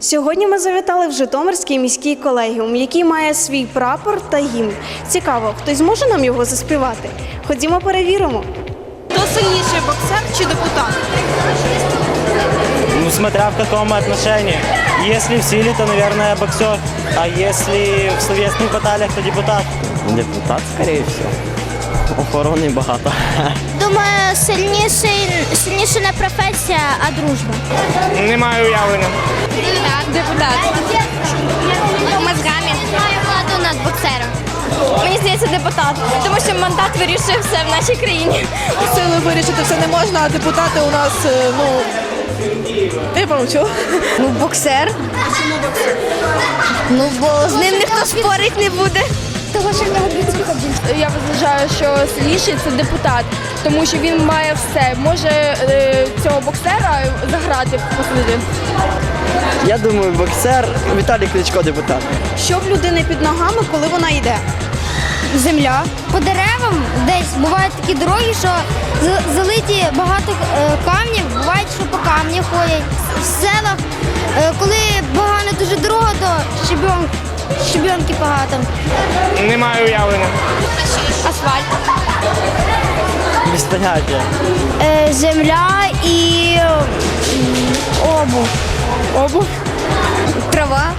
Сьогодні ми завітали в Житомирський міський колегіум, який має свій прапор та гімн. Цікаво, хтось зможе нам його заспівати? Ходімо перевіримо. Хто сильніший боксер чи депутат? Ну, смотря в каком отношении. Если в силе, то, наверное, боксер. А если в словесных баталиях, то депутат. Депутат, скорее всего. Охорони багато. Думаю, сильніший, сильніше не професія, а дружба. Не маю уявлення. Депутат. Мозгами. Маю владу над боксером. Мені здається, депутат, тому що мандат вирішує все в нашій країні. Силою вирішити все не можна, а депутати у нас, е, ну. Я помовчу. Ну, боксер. Ну, бо з ним ніхто спорить не буде. Того, що в нього. Я вважаю, що сильніший це депутат, тому що він має все. Може е, цього боксера заграти посуди. Я думаю, боксер Віталій Кличко депутат. Що в людини під ногами, коли вона йде? Земля. По деревам бувають такі дороги, що залиті багато е, камнів, бувають, що по камні ходять. В селах, е, коли погана дуже дорога, то щебен, щебенки багато. Не маю уявлення. Асфальт. Без поняття. Е, земля і обув. Обув. Трава.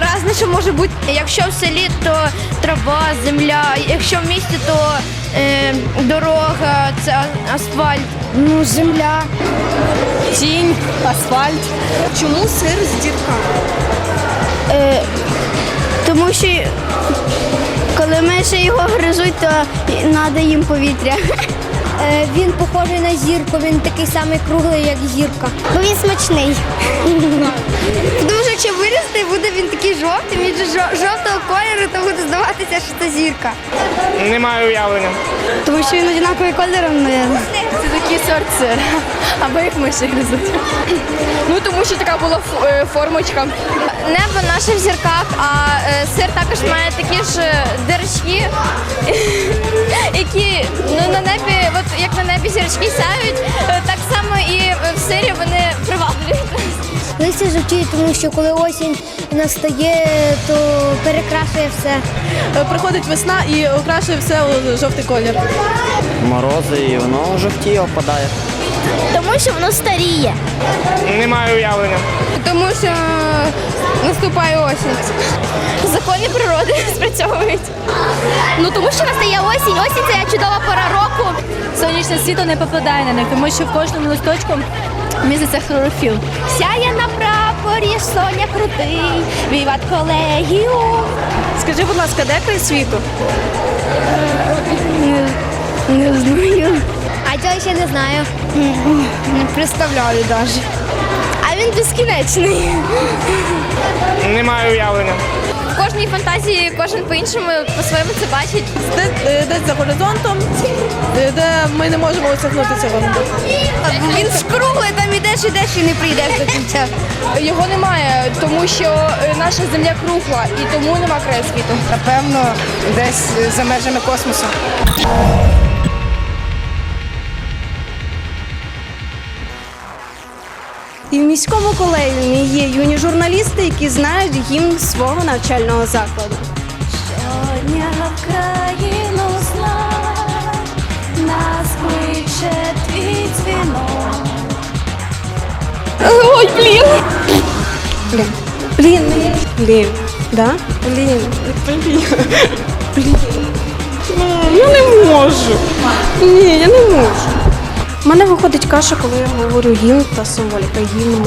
Разне, може бути. Якщо в селі, то трава, земля. Якщо в місті, то е, дорога, це асфальт. Ну, земля. Тінь, асфальт. Чому сир з дірками? Е, тому що коли миші його гризуть, то треба їм повітря. Е, він похожий на зірку, він такий самий круглий, як зірка. Бо він смачний. Тому що якщо вирісти, буде він такий жовтий, він же жовтого кольору, то буде здаватися, що це зірка. Не маю уявлення. Тому що він однаковий кольором, мабуть. Це такий сорт сира. Або їх миші гризуть. Ну тому що така була е, формочка. Небо наше в зірках, а е, сир також має такі ж дирочки, які ну, на небі, Жовтіє, тому що коли осінь настає, то перекрашує все. Приходить весна і окрашує все у жовтий колір. Морози і воно жовтіє опадає. Тому що воно старіє. Не маю уявлення. Тому що наступає осінь. Закони природи спрацьовують. Ну тому що настає осінь. Осінь це чудова пора року. Сонячне світло не попадає на них, тому що в кожному листочку міститься хлорофіл. Сяє на прапорі, соня крутий, віват колегіум. Скажи, будь ласка, де край світу? Не знаю. А цього ще не знаю. Не представляю навіть. А він безкінечний. Не маю уявлення. В кожній фантазії кожен по-іншому по-своєму це бачить. Десь за горизонтом, де ми не можемо осягнути цього. Він ж круглий, там ідеш, ідеш і не прийдеш до кінця. Його немає, тому що е, наша земля кругла і тому нема краю світу. Напевно, десь за межами космосу. І в міському колегіумі є юні журналісти, які знають гімн свого навчального закладу. Щодня в Ой, блін! Блін, мені. Блін. Да? Блін. Блін. Блін. Я не можу. Ні, я не можу. У мене виходить каша, коли я говорю гімн та символіка. Гімн.